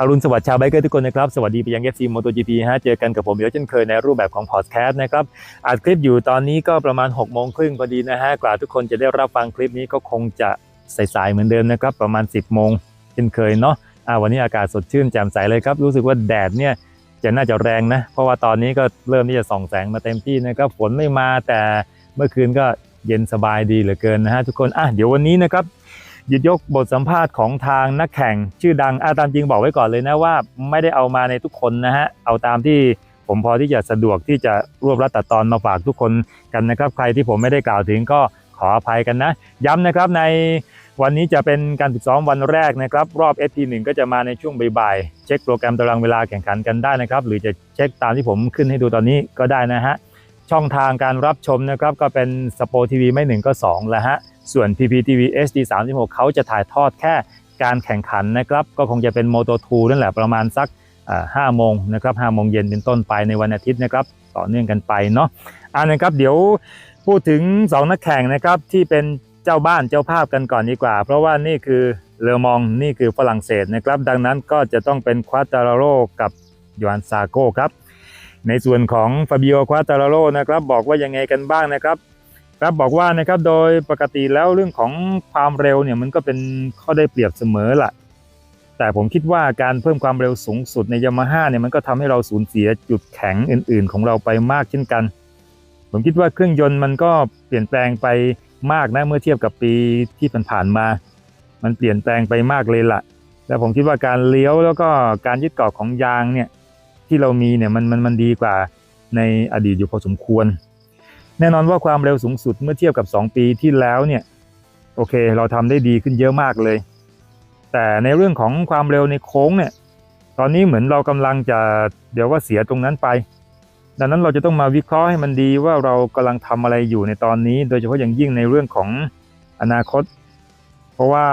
อรุณสวัสดิ์ชาวไบเกอร์ทุกคนนะครับ สวัสดีไปยัง FC MotoGP ฮะเจอกันกับผมเยอะเช่นเคยในรูปแบบของพอดแคสต์นะครับอัดคลิปอยู่ตอนนี้ก็ประมาณ6โมงครึ่งพอดีนะฮะกว่าทุกคนจะได้รับฟังคลิปนี้ก็คงจะสายๆเหมือนเดิมนะครับ ประมาณ 10โมงเช่นเคยเนาะอ่าวันนี้อากาศสดชื่นแจ่มใสเลยครับ รู้สึกว่าแดดเนี่ยจะน่าจะแรงนะ เพราะว่าตอนนี้ก็เริ่มที่จะส่องแสงมาเต็มที่นะครับฝนไม่มาแต่เมื่อคืนก็เย็นสบายดีเหลือเกินนะฮะทุกคนอะเดี๋ยววันนี้นะครับ หยิบยกบทสัมภาษณ์ของทางนักแข่งชื่อดังอาตามจริงบอกไว้ก่อนเลยนะว่าไม่ได้เอามาในทุกคนนะฮะ เอาตามที่ผมพอที่จะสะดวกที่จะรวบรัดตัดตอนมาฝากทุกคนกันนะครับ ใครที่ผมไม่ได้กล่าวถึงก็ขออภัยกันนะ ย้ำนะครับในวันนี้จะเป็นการฝึกซ้อมวันแรกนะครับ รอบ FP1 ก็จะมาในช่วงบ่ายๆเช็คโปรแกรมตารางเวลาแข่งขันกันได้นะครับ หรือจะเช็คตามที่ผมขึ้นให้ดูตอนนี้ก็ได้นะฮะช่องทางการรับชมนะครับก็เป็นสปอทีวีไม่หนึ่งก็2แล้วฮะ ส่วน PPTV HD 36เขาจะถ่ายทอดแค่การแข่งขันนะครับ ก็คงจะเป็น Moto 2นั่นแหละประมาณสักห้าโมงนะครับห้าโมงเย็นเป็นต้นไปในวันอาทิตย์นะครับ ต่อเนื่องกันไปเนาะอ่านะครับเดี๋ยวพูดถึง 2 นักแข่งนะครับที่เป็นเจ้าบ้านเจ้าภาพกันก่อนดีกว่า เพราะว่านี่คือเลอมองนี่คือฝรั่งเศสนะครับ ดังนั้นก็จะต้องเป็นควาตาโรกับยอนซาโก้ครับ ในส่วนของฟาบิโอควาตาโรนะครับ บอกว่ายังไงกันบ้างนะครับ ครับบอกว่านะครับโดยปกติแล้วเรื่องของความเร็วเนี่ยมันก็เป็นข้อได้เปรียบเสมอละแต่ผมคิดว่าการเพิ่มความเร็วสูงสุดในยามาฮ่าเนี่ยมันก็ทำให้เราสูญเสียจุดแข็งอื่น ๆ ของเราไปมากเช่นกัน ผมคิดว่าเครื่องยนต์มันก็เปลี่ยนแปลงไปมากนะเมื่อเทียบกับปีที่ผ่านๆมา มันเปลี่ยนแปลงไปมากเลยล่ะ แล้วผมคิดว่าการเลี้ยวแล้วก็การยึดเกาะของยางเนี่ยที่เรามีเนี่ยมันมันมันดีกว่าในอดีตอยู่พอสมควร แน่นอนว่าความเร็วสูงสุดเมื่อเทียบกับ 2 ปีที่แล้วเนี่ยโอเค เราทำได้ดีขึ้นเยอะมากเลย แต่ในเรื่องของความเร็วในโค้งเนี่ย ตอนนี้เหมือนเรากำลังจะเดี๋ยวว่าเสียตรงนั้นไป ดังนั้นเราจะต้องมาวิเคราะห์ให้มันดีว่าเรากำลังทำอะไรอยู่ในตอนนี้ โดยเฉพาะอย่างยิ่งในเรื่องของอนาคต เพราะว่า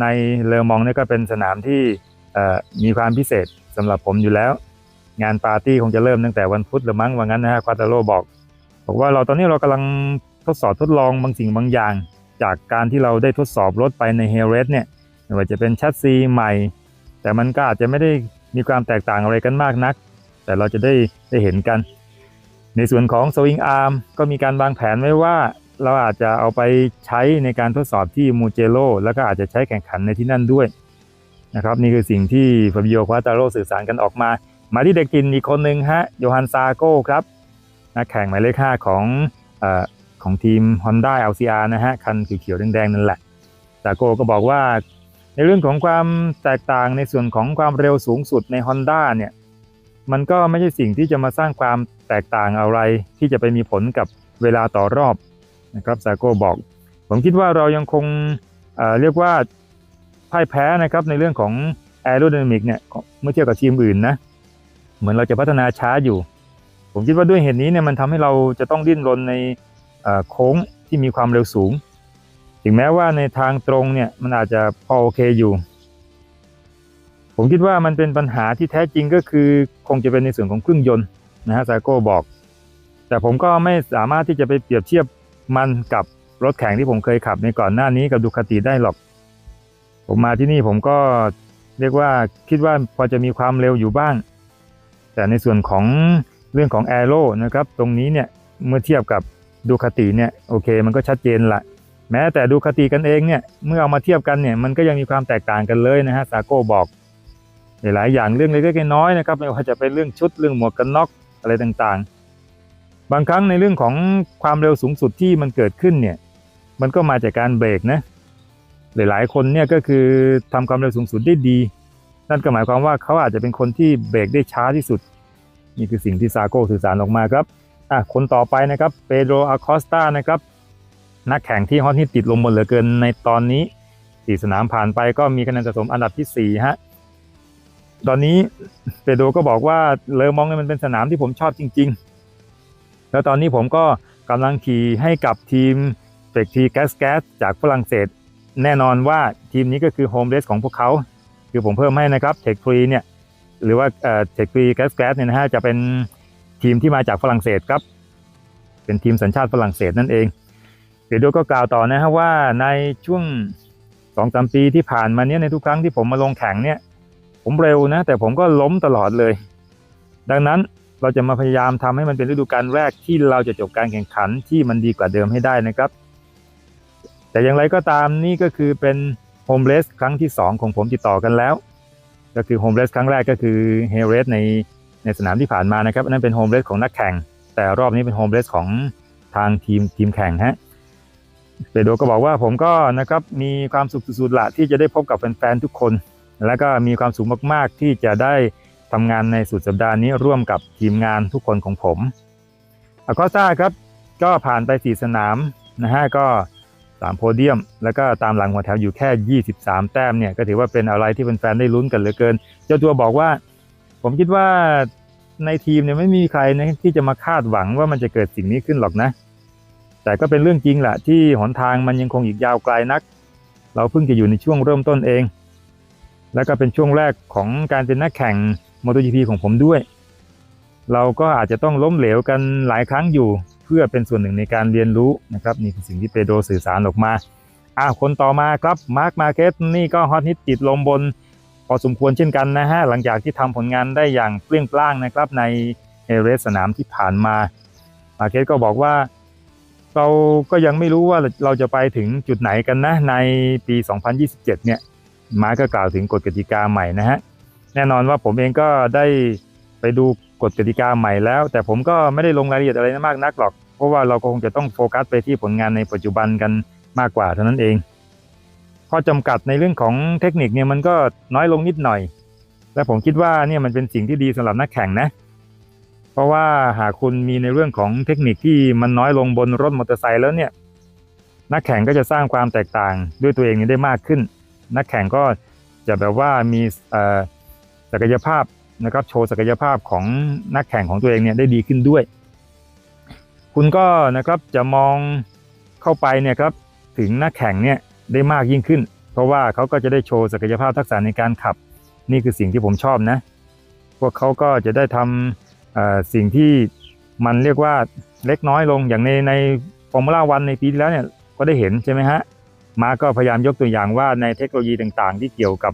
ในเลอมองเนี่ยก็เป็นสนามที่มีความพิเศษสำหรับผมอยู่แล้ว งานปาร์ตี้คงจะเริ่มตั้งแต่วันพุธหรือมั้งว่างั้นนะฮะควาตาโรบอก บอกว่าเราตอนนี้เรากำลังทดสอบทดลองบางสิ่งบางอย่าง จากการที่เราได้ทดสอบรถไปในเฮเรสเนี่ยไม่ว่าจะเป็นแชัดซีใหม่ แต่มันก็อาจจะไม่ได้มีความแตกต่างอะไรกันมากนัก แต่เราจะได้ได้เห็นกัน ในส่วนของสวิงอาร์มก็มีการวางแผนไว้ว่าเราอาจจะเอาไปใช้ในการทดสอบที่มูเจโรแล้วก็อาจจะใช้แข่งขันในที่นั่นด้วยนะครับนี่คือสิ่งที่ฟาบิโอควาตาโรสื่อสารกันออกมา มาที่เด็กกินอีกคนหนึ่งฮะโยฮันซาโก้ครับ นักแข่งหมายเลข5ของอของทีม Honda LCR นะฮะ คันเขียวแดงๆนั่นแหละซาโกก็บอกว่า ในเรื่องของความแตกต่างในส่วนของความเร็วสูงสุดใน Honda เนี่ยมันก็ไม่ใช่สิ่งที่จะมาสร้างความแตกต่างอะไรที่จะไปมีผลกับเวลาต่อรอบนะครับซาโก้บอก ผมคิดว่าเรายังคงเเรียกว่าพ่ายแพ้นะครับในเรื่องของแอโร d y นามิกเนี่ยเมื่อเทียบกับทีมอื่นนะ เหมือนเราจะพัฒนาช้าอยู่ ผมคิดว่าด้วยเหตุนี้เนี่ยมันทำให้เราจะต้องดิ้นรนในโค้งที่มีความเร็วสูง ถึงแม้ว่าในทางตรงเนี่ยมันอาจจะพอโอเคอยู่ ผมคิดว่ามันเป็นปัญหาที่แท้จริงก็คือคงจะเป็นในส่วนของเครื่องยนต์นะฮะซาโก้บอก แต่ผมก็ไม่สามารถที่จะไปเปรียบเทียบมันกับรถแข่งที่ผมเคยขับในก่อนหน้านี้กับดูคาติได้หรอก ผมมาที่นี่ผมก็เรียกว่าคิดว่าพอจะมีความเร็วอยู่บ้าง แต่ในส่วนของ เรื่องของแอโร่นะครับตรงนี้เนี่ยเมื่อเทียบกับดูคาติเนี่ยโอเค มันก็ชัดเจนละแม้แต่ดูคาติกันเองเนี่ยเมื่อเอามาเทียบกันเนี่ยมันก็ยังมีความแตกต่างกันเลยนะฮะซาโก้บอกหลายอย่างเรื่องเล็กๆน้อยๆนะครับไม่ว่าจะเป็นเรื่องชุดเรื่องหมวกกันน็อกอะไรต่างๆ บางครั้งในเรื่องของความเร็วสูงสุดที่มันเกิดขึ้นเนี่ยมันก็มาจากการเบรกนะหลายๆคนเนี่ยก็คือทำความเร็วสูงสุดได้ดี นั่นก็หมายความว่าเขาอาจจะเป็นคนที่เบรกได้ช้าที่สุด นี่คือสิ่งที่ซาโก้สื่อสารออกมาครับอะคนต่อไปนะครับเปโดรอาคอสตานะครับนักแข่งที่ฮอตฮิตติดลมบนเหลือเกินในตอนนี้สี่สนามผ่านไปก็มีคะแนนสะสมอันดับที่4ฮะตอนนี้เปโดก็บอกว่าเลอมองเนี่ยมันเป็นสนามที่ผมชอบจริง ๆ แล้วตอนนี้ผมก็กำลังขี่ให้กับทีมเฟกทีแกสแกสจากฝรั่งเศส แน่นอนว่าทีมนี้ก็คือโฮมเรสของพวกเขา คือผมเพิ่มให้นะครับเทคฟรีเนี่ย หรือว่าเทคฟรีแก๊สแก๊สเนี่ยนะฮะจะเป็นทีมที่มาจากฝรั่งเศสครับ เป็นทีมสัญชาติฝรั่งเศสนั่นเองเดี๋ยวดูก็กล่าวต่อนะฮะว่าในช่วงสองสามปีที่ผ่านมาเนี้ยในทุกครั้งที่ผมมาลงแข่งเนี่ย ผมเร็วนะแต่ผมก็ล้มตลอดเลย ดังนั้นเราจะมาพยายามทำให้มันเป็นฤดูกาลแรกที่เราจะจบการแข่งขันที่มันดีกว่าเดิมให้ได้นะครับ แต่อย่างไรก็ตามนี่ก็คือเป็นโฮมเลสครั้งที่ 2 ของผมติดต่อกันแล้ว ก็คือโฮมเลสครั้งแรกก็คือเฮเรสในในสนามที่ผ่านมานะครับนนั้นเป็นโฮมเลสของนักแข่ง แต่รอบนี้เป็นโฮมเลสของทางทีมทีมแข่งฮะเปโดก็บอกว่าผมก็นะครับมีความสุขสุดๆละที่จะได้พบกับแฟนๆทุกคน แล้วก็มีความสุขมากๆที่จะได้ทำงานในสุดสัปดาห์นี้ร่วมกับทีมงานทุกคนของผมอากอซ่าครับก็ผ่านไป 4 สนามนะฮะก็ 3 โพเดียม แล้วก็ตามหลังหัวแถวอยู่แค่ 23 แต้มเนี่ยก็ถือว่าเป็นอะไรที่แฟนๆได้ลุ้นกันเหลือเกิน เจ้าตัวบอกว่า ผมคิดว่าในทีมเนี่ยไม่มีใครนะที่จะมาคาดหวังว่ามันจะเกิดสิ่งนี้ขึ้นหรอกนะ แต่ก็เป็นเรื่องจริงแหละที่หนทางมันยังคงอีกยาวไกลนัก เราเพิ่งจะอยู่ในช่วงเริ่มต้นเอง แล้วก็เป็นช่วงแรกของการเป็นนักแข่ง MotoGP ของผมด้วย เราก็อาจจะต้องล้มเหลวกันหลายครั้งอยู่ พื่อเป็นส่วนหนึ่งในการเรียนรู้นะครับนี่คือสิ่งที่เปโดสื่อสารออกมาอ้าคนต่อมาครับมาร์คมาเกตนี่ก็ฮอตฮิตติดลมบนพอสมควรเช่นกันนะฮะหลังจากที่ทำผลงานได้อย่างเปรี้ยงปร้างนะครับในเอเรสสนามที่ผ่านมามาเกตก็บอกว่าเราก็ยังไม่รู้ว่าเราจะไปถึงจุดไหนกันนะในปี 2027 เนี่ยมาร์คก็กล่าวถึงกฎกติกาใหม่นะฮะแน่นอนว่าผมเองก็ได้ไปดู กฎกติกาใหม่แล้ว แต่ผมก็ไม่ได้ลงรายละเอียดอะไรมากนักหรอก เพราะว่าเราคงจะต้องโฟกัสไปที่ผลงานในปัจจุบันกันมากกว่าเท่านั้นเอง ข้อจำกัดในเรื่องของเทคนิคเนี่ยมันก็น้อยลงนิดหน่อย และผมคิดว่าเนี่ยมันเป็นสิ่งที่ดีสำหรับนักแข่งนะ เพราะว่าหากคุณมีในเรื่องของเทคนิคที่มันน้อยลงบนรถมอเตอร์ไซค์แล้วเนี่ยนักแข่งก็จะสร้างความแตกต่างด้วยตัวเองนี้ได้มากขึ้น นักแข่งก็จะแบบว่ามีศักยภาพ นะครับโชว์ศักยภาพของนักแข่งของตัวเองเนี่ยได้ดีขึ้นด้วย คุณก็นะครับจะมองเข้าไปเนี่ยครับถึงนักแข่งเนี่ยได้มากยิ่งขึ้น เพราะว่าเขาก็จะได้โชว์ศักยภาพทักษะในการขับ นี่คือสิ่งที่ผมชอบนะ พวกเขาก็จะได้ทำสิ่งที่มันเรียกว่าเล็กน้อยลงอย่างในในฟอร์มูล่าวันในปีที่แล้วเนี่ยก็ได้เห็นใช่ไหมฮะมาก็พยายามยกตัวอย่างว่าในเทคโนโลยีต่างๆ ที่เกี่ยวกับ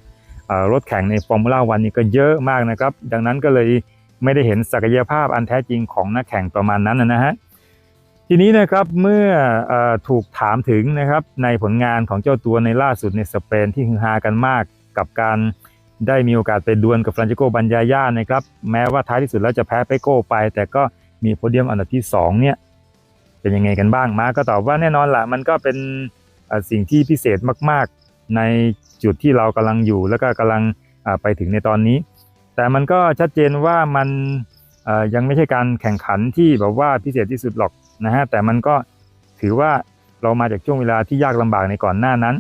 รถแข่งในฟอร์มูล่าวันนี่ก็เยอะมากนะครับ ดังนั้นก็เลยไม่ได้เห็นศักยภาพอันแท้จริงของนักแข่งประมาณนั้นนะฮะทีนี้นะครับเมื่ออถูกถามถึงนะครับในผลงานของเจ้าตัวในล่าสุดในสเปนที่ฮือฮากันมากกับการได้มีโอกาสไปดวลกับฟรานจิโกบัญญาย่านะครับ แม้ว่าท้ายที่สุดแล้วจะแพ้ไปโก้ไป แต่ก็มีโพเดียมอันดับที่ 2 เนี่ย เป็นยังไงกันบ้างมาก็ตอบว่าแน่นอนละมันก็เป็นสิ่งที่พิเศษมากๆ ในจุดที่เรากำลังอยู่แล้วก็กำลังไปถึงในตอนนี้ แต่มันก็ชัดเจนว่ามันยังไม่ใช่การแข่งขันที่แบบว่าพิเศษที่สุดหรอกนะฮะแต่มันก็ถือว่าเรามาจากช่วงเวลาที่ยากลำบากในก่อนหน้านั้น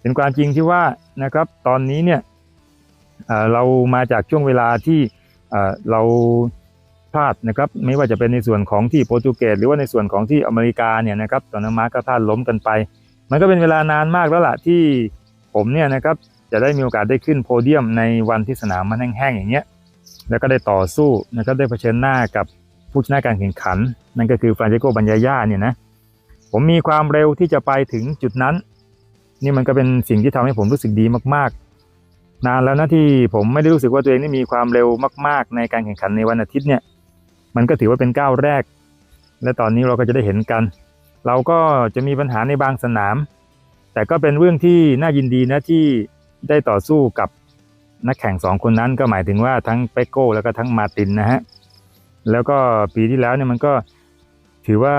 เป็นความจริงที่ว่านะครับตอนนี้เนี่ยเรามาจากช่วงเวลาที่เราพลาดนะครับไม่ว่าจะเป็นในส่วนของที่โปรตุเกสหรือว่าในส่วนของที่อเมริกาเนี่ยนะครับตอนนั้นมาร์ก็พลาดล้มกันไป มันก็เป็นเวลานานมากแล้วล่ะที่ผมเนี่ยนะครับจะได้มีโอกาสได้ขึ้นโพเดียมในวันที่สนามมันแห้งๆอย่างเงี้ย แล้วก็ได้ต่อสู้นะครับได้เผชิญหน้ากับผู้ชนะการแข่งขัน นั่นก็คือฟรานเจโกบัญญาย่าเนี่ยนะผมมีความเร็วที่จะไปถึงจุดนั้น นี่มันก็เป็นสิ่งที่ทำให้ผมรู้สึกดีมากๆ นานแล้วนะที่ผมไม่ได้รู้สึกว่าตัวเองนี่มีความเร็วมาก ๆ ในการแข่งขันในวันอาทิตย์เนี่ย มันก็ถือว่าเป็นก้าวแรก และตอนนี้เราก็จะได้เห็นกัน เราก็จะมีปัญหาในบางสนาม แต่ก็เป็นเรื่องที่น่ายินดีนะที่ได้ต่อสู้กับนักแข่งสองคนนั้นก็หมายถึงว่าทั้งเปโก้แล้วก็ทั้งมาตินนะฮะแล้วก็ปีที่แล้วเนี่ยมันก็ถือว่า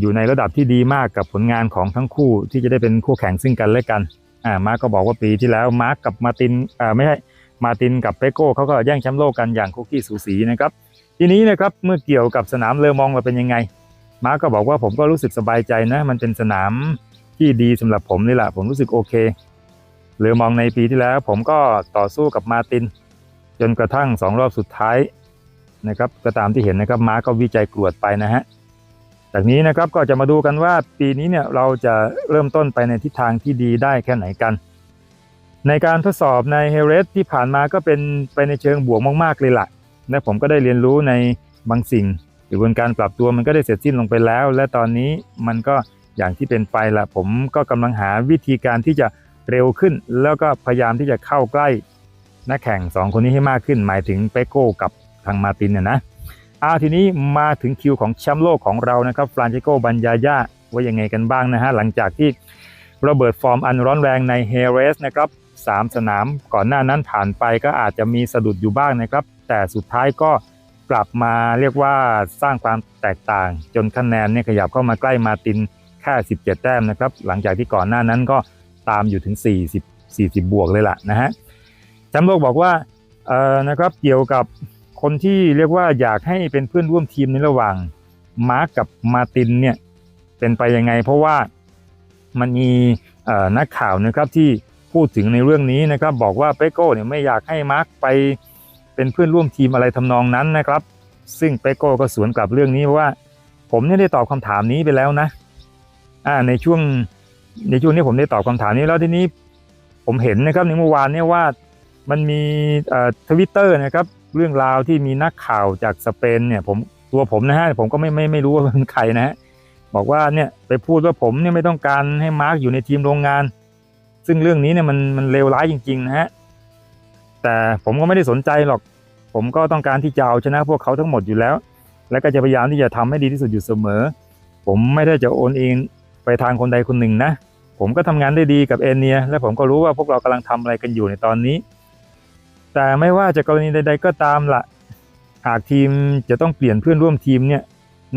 อยู่ในระดับที่ดีมากกับผลงานของทั้งคู่ที่จะได้เป็นคู่แข่งซึ่งกันและกันอ่ามาร์กก็บอกว่าปีที่แล้วมาร์กกับมาตินอ่าไม่ใช่มาตินกับเปโก้เขาก็แย่งแชมป์โลกกันอย่างคุกกี้สูสีนะครับทีนี้นะครับเมื่อเกี่ยวกับสนามเลอมองเราเป็นยังไง มาร์กก็บอกว่าผมก็รู้สึกสบายใจนะ มันเป็นสนามที่ดีสำหรับผมนี่แหละผมรู้สึกโอเคเลอมองในปีที่แล้ว ผมก็ต่อสู้กับมาติน จนกระทั่งสองรอบสุดท้ายนะครับ ก็ตามที่เห็นนะครับม้าก็วิจัยกรวดไปนะฮะจากนี้นะครับก็จะมาดูกันว่าปีนี้เนี่ยเราจะเริ่มต้นไปในทิศทางที่ดีได้แค่ไหนกัน ในการทดสอบในเฮเรสที่ผ่านมาก็เป็นไปในเชิงบวกมากๆเลยละ่ะและผมก็ได้เรียนรู้ในบางสิ่ง กระบวนการปรับตัวมันก็ได้เสร็จสิ้นลงไปแล้ว และตอนนี้มันก็อย่างที่เป็นไปละผมก็กำลังหาวิธีการที่จะเร็วขึ้น แล้วก็พยายามที่จะเข้าใกล้นักแข่งสองคนนี้ให้มากขึ้น หมายถึงเปโก้กับทางมาตินเนี่ยนะอาทีนี้มาถึงคิวของแชมป์โลกของเรานะครับฟรานเชโกบันยาย่าว่ายังไงกันบ้างนะฮะหลังจากที่ระเบิดฟอร์มอันร้อนแรงในเฮเรสนะครับสามสนามก่อนหน้านั้นผ่านไปก็อาจจะมีสะดุดอยู่บ้างนะครับ แต่สุดท้ายก็ กลับมาเรียกว่าสร้างความแตกต่าง จนคะแนนเนี่ยขยับเข้ามาใกล้มาตินแค่ 17 แต้มนะครับ หลังจากที่ก่อนหน้านั้นก็ตามอยู่ถึง 40 40 บวกเลยล่ะนะฮะแชมป์โลกบอกว่าเอ่อนะครับเกี่ยวกับคนที่เรียกว่าอยากให้เป็นเพื่อนร่วมทีมในระหว่างมาร์กกับมาตินเนี่ยเป็นไปยังไง เพราะว่ามันมีนักข่าวนะครับที่พูดถึงในเรื่องนี้นะครับบอกว่าเปโก้เนี่ยไม่อยากให้มาร์กไป เป็นเพื่อนร่วมทีมอะไรทำนองนั้นนะครับ ซึ่งเปโก้ก็สวนกลับเรื่องนี้ว่า ผมเนี่ยได้ตอบคำถามนี้ไปแล้วนะอ่าในช่วงในช่วงนี้ผมได้ตอบคำถามนี้แล้วทีนี้ผมเห็นนะครับในเมื่อวานเนี่ยว่ามันมีทวิตเตอร์นะครับ เรื่องราวที่มีนักข่าวจากสเปนเนี่ยผมตัวผมนะฮะผมก็ไม่ไม่ไม่รู้ว่าเป็นใครนะฮะบอกว่าเนี่ยไปพูดว่าผมเนี่ยไม่ต้องการให้มาร์กอยู่ในทีมโรงงาน ซึ่งเรื่องนี้เนี่ยมันมันเลวร้ายจริง ๆ นะฮะ แต่ผมก็ไม่ได้สนใจหรอก ผมก็ต้องการที่จะเอาชนะพวกเขาทั้งหมดอยู่แล้ว แล้วก็จะพยายามที่จะทำให้ดีที่สุดอยู่เสมอ ผมไม่ได้จะโอนเองไปทางคนใดคนหนึ่งนะ ผมก็ทำงานได้ดีกับเอเนีย และผมก็รู้ว่าพวกเรากำลังทำอะไรกันอยู่ในตอนนี้ แต่ไม่ว่าจะกรณีใด ๆ ก็ตามละหากทีมจะต้องเปลี่ยนเพื่อนร่วมทีมเนี่ย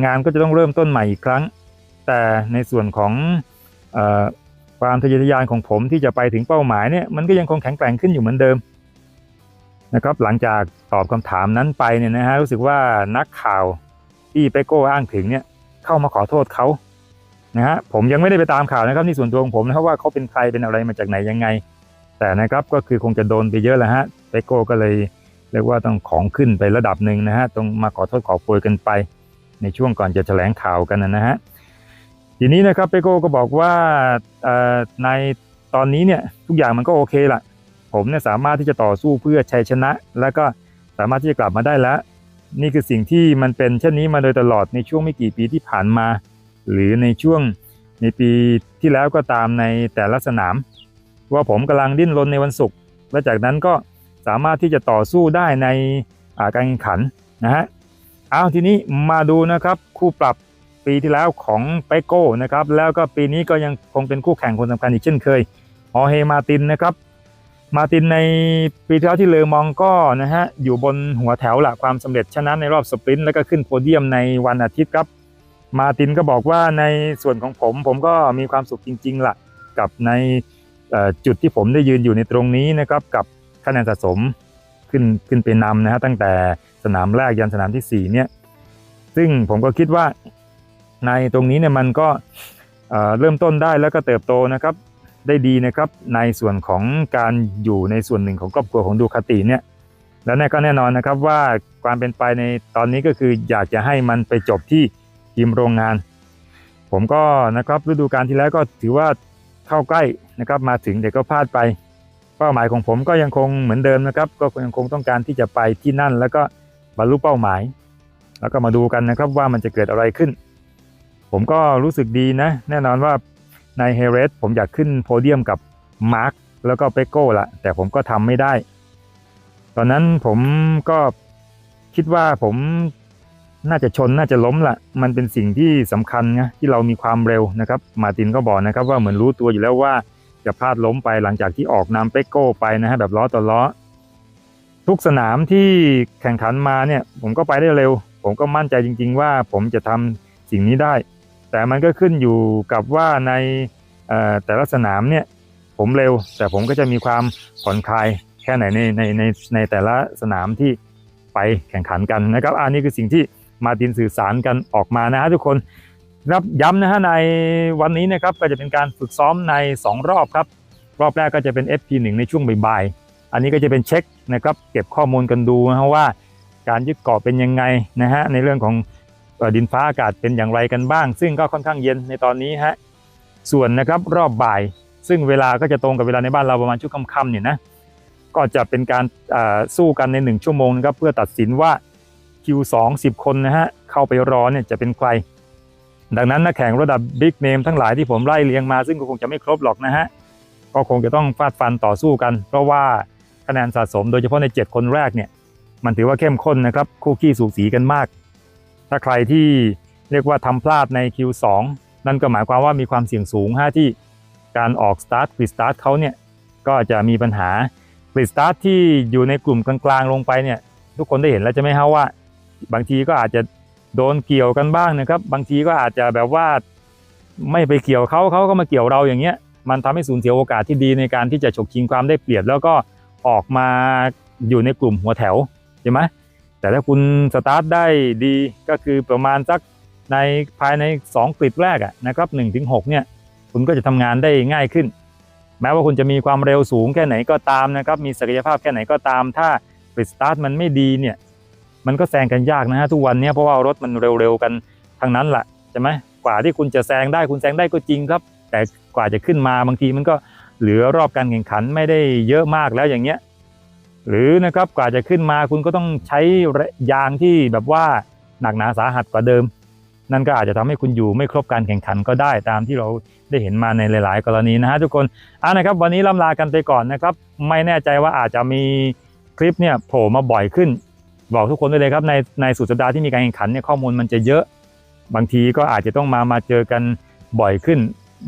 งานก็จะต้องเริ่มต้นใหม่อีกครั้ง แต่ในส่วนของความทะเยอทะยานของผมที่จะไปถึงเป้าหมายเนี่ยมันก็ยังคงแข็งแกร่งขึ้นอยู่เหมือนเดิม นะครับหลังจากตอบคำถามนั้นไปเนี่ยนะฮะรู้สึกว่านักข่าวที่เปโก้อ้างถึงเนี่ยเข้ามาขอโทษเขานะฮะผมยังไม่ได้ไปตามข่าวนะครับนี่ส่วนตัวของผมนะครับว่าเขาเป็นใครเป็นอะไรมาจากไหนยังไง แต่นะครับก็คือคงจะโดนไปเยอะแล้วฮะเปโก้ก็เลยเรียกว่าต้องของขึ้นไประดับหนึ่งนะฮะต้องมาขอโทษขอโพยกันไป ในช่วงก่อนจะแถลงข่าวกันนะฮะทีนี้นะครับเปโก้ก็บอกว่าในตอนนี้เนี่ยทุกอย่างมันก็โอเคละ ผมเนี่ยสามารถที่จะต่อสู้เพื่อชัยชนะ แล้วก็สามารถที่จะกลับมาได้แล้ว นี่คือสิ่งที่มันเป็นเช่นนี้มาโดยตลอดในช่วงไม่กี่ปีที่ผ่านมา หรือในช่วงในปีที่แล้วก็ตามในแต่ละสนาม ว่าผมกำลังดิ้นรนในวันศุกร์และจากนั้นก็สามารถที่จะต่อสู้ได้ในาการแข่งขันนะฮะเอาทีนี้มาดูนะครับคู่ปรับปีที่แล้วของเปโก้นะครับแล้วก็ปีนี้ก็ยังคงเป็นคู่แข่งคนสำคัญอีกเช่นเคยฮอเฮมาตินนะครับ มาตินในปีที่แล้วที่เลอมองก็นะฮะอยู่บนหัวแถวละความสำเร็จชนะในรอบสปรินต์แล้วก็ขึ้นโพเดียมในวันอาทิตย์ครับ มาตินก็บอกว่าในส่วนของผม ผมก็มีความสุขจริงๆละกับในจุดที่ผมได้ยืนอยู่ในตรงนี้นะครับกับคะแนนสะสมขึ้นขึ้นไปนำนะฮะตั้งแต่สนามแรกยันสนามที่สี่เนี่ย ซึ่งผมก็คิดว่าในตรงนี้เนี่ยมันก็เเริ่มต้นได้แล้วก็เติบโตนะครับ ได้ดีนะครับ ในส่วนของการอยู่ในส่วนหนึ่งของครอบครัวของดูคาติเนี่ยแล้วแน่ก็แน่นอนนะครับว่าความเป็นไปในตอนนี้ก็คืออยากจะให้มันไปจบที่ทีมโรงงาน ผมก็นะครับฤดูกาลที่แล้วก็ถือว่าเข้าใกล้นะครับมาถึงแต่ก็พลาดไป เป้าหมายของผมก็ยังคงเหมือนเดิมนะครับ ก็ยังคงต้องการที่จะไปที่นั่น แล้วก็บรรลุเป้าหมาย แล้วก็มาดูกันนะครับว่ามันจะเกิดอะไรขึ้น ผมก็รู้สึกดีนะ แน่นอนว่า ในเฮเรสผมอยากขึ้นโพเดียมกับมาร์คแล้วก็เปโก้ละแต่ผมก็ทำไม่ได้ ตอนนั้นผมก็คิดว่าผมน่าจะชนน่าจะล้มละมันเป็นสิ่งที่สำคัญนะที่เรามีความเร็วนะครับ มาตินก็บอกนะครับ ว่าเหมือนรู้ตัวอยู่แล้วว่าจะพลาดล้มไปหลังจากที่ออกนำเปโก้ไปนะฮะแบบล้อต่อล้อ ทุกสนามที่แข่งขันมาเนี่ย ผมก็ไปได้เร็ว ผมก็มั่นใจจริง ๆ ว่าผมจะทำสิ่งนี้ได้ แต่มันก็ขึ้นอยู่กับว่าในแต่ละสนามเนี่ยผมเร็ว แต่ผมก็จะมีความผ่อนคลายแค่ไหนในในในในแต่ละสนามที่ไปแข่งขันกันนะครับอันนี้คือสิ่งที่มาตินสื่อสารกันออกมานะฮะทุกคนรับย้ำนะฮะในวันนี้นะครับก็จะเป็นการฝึกซ้อมใน 2 รอบครับ รอบแรกก็จะเป็น FP1 ในช่วงบ่ายๆอันนี้ก็จะเป็นเช็คนะครับเก็บข้อมูลกันดูนะฮะว่า การยึดเกาะเป็นยังไงนะฮะในเรื่องของ ดินฟ้าอากาศเป็นอย่างไรกันบ้าง ซึ่งก็ค่อนข้างเย็นในตอนนี้ฮะส่วนนะครับรอบบ่าย ซึ่งเวลาก็จะตรงกับเวลาในบ้านเราประมาณช่วงค่ำๆเนี่ยนะก็จะเป็นการสู้กันใน 1 ชั่วโมงนะครับเพื่อตัดสินว่า Q2 10 คนนะฮะเข้าไปรอเนี่ยจะเป็นใคร ดังนั้นนักแข่งระดับบิ๊กเนมทั้งหลายที่ผมไล่เรียงมาซึ่งก็คงจะไม่ครบหรอกนะฮะก็คงจะต้องฟาดฟันต่อสู้กัน เพราะว่าคะแนนสะสมโดยเฉพาะใน 7 คนแรกเนี่ยมันถือว่าเข้มข้นนะครับคู่ขี้สูสีกันมาก ถ้าใครที่เรียกว่าทำพลาดใน Q2 นั่นก็หมายความว่ามีความเสี่ยงสูงฮะที่การออกสตาร์ทกริดสตาร์ทเขาเนี่ยก็จะมีปัญหากริดสตาร์ทที่อยู่ในกลุ่มกลางๆลงไปเนี่ยทุกคนได้เห็นแล้วใช่ไหมฮะว่า บางทีก็อาจจะโดนเกี่ยวกันบ้างนะครับ บางทีก็อาจจะแบบว่าไม่ไปเกี่ยวเขาเขาก็มาเกี่ยวเราอย่างเงี้ย มันทำให้สูญเสียโอกาสที่ดีในการที่จะฉกชิงความได้เปรียบ แล้วก็ออกมาอยู่ในกลุ่มหัวแถวใช่ไหม แต่ถ้าคุณสตาร์ทได้ดีก็คือประมาณสักในภายใน 2 กริดแรกะนะครับ1ถึง6เนี่ยคุณก็จะทำงานได้ง่ายขึ้น แม้ว่าคุณจะมีความเร็วสูงแค่ไหนก็ตามนะครับ มีศักยภาพแค่ไหนก็ตาม ถ้ากริดสตาร์ทมันไม่ดีเนี่ยมันก็แซงกันยากนะฮะทุกวันเนี้เพราะว่ารถมันเร็วๆกันทั้งนั้นแหละใช่ไหมกว่าที่คุณจะแซงได้คุณแซงได้ก็จริงครับ แต่กว่าจะขึ้นมาบางทีมันก็เหลือรอบการแข่งขันไม่ได้เยอะมากแล้วอย่างเงี้ย หรือนะครับกว่าจะขึ้นมาคุณก็ต้องใช้ยางที่แบบว่าหนักหนาสาหัสกว่าเดิม นั่นก็อาจจะทำให้คุณอยู่ไม่ครบการแข่งขันก็ได้ตามที่เราได้เห็นมาในหลาย ๆ กรณีนะฮะทุกคนอ่านะครับวันนี้ล่ำลากันไปก่อนนะครับ ไม่แน่ใจว่าอาจจะมีคลิปเนี่ยโผล่มาบ่อยขึ้น บอกทุกคนได้เลยครับในในสุดสัปดาห์ที่มีการแข่งขันเนี่ยข้อมูลมันจะเยอะ บางทีก็อาจจะต้องมามาเจอกันบ่อยขึ้น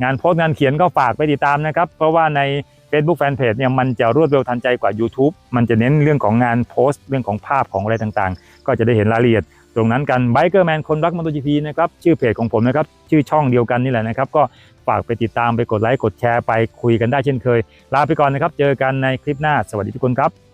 งานโพสต์งานเขียนก็ฝากไปติดตามนะครับ เพราะว่าใน Facebook Fanpage เนี่ยมันจะรวดเร็วทันใจกว่า YouTube มันจะเน้นเรื่องของงานโพสต์ เรื่องของภาพของอะไรต่างๆ ก็จะได้เห็นรายละเอียด ตรงนั้นกัน Biker Man คนรักมอเตอร์จีพีนะครับชื่อเพจของผมนะครับชื่อช่องเดียวกันนี่แหละนะครับก็ฝากไปติดตามไปกดไลค์กดแชร์ไปคุยกันได้เช่นเคย ลาไปก่อนนะครับ เจอกันในคลิปหน้า สวัสดีทุกคนครับ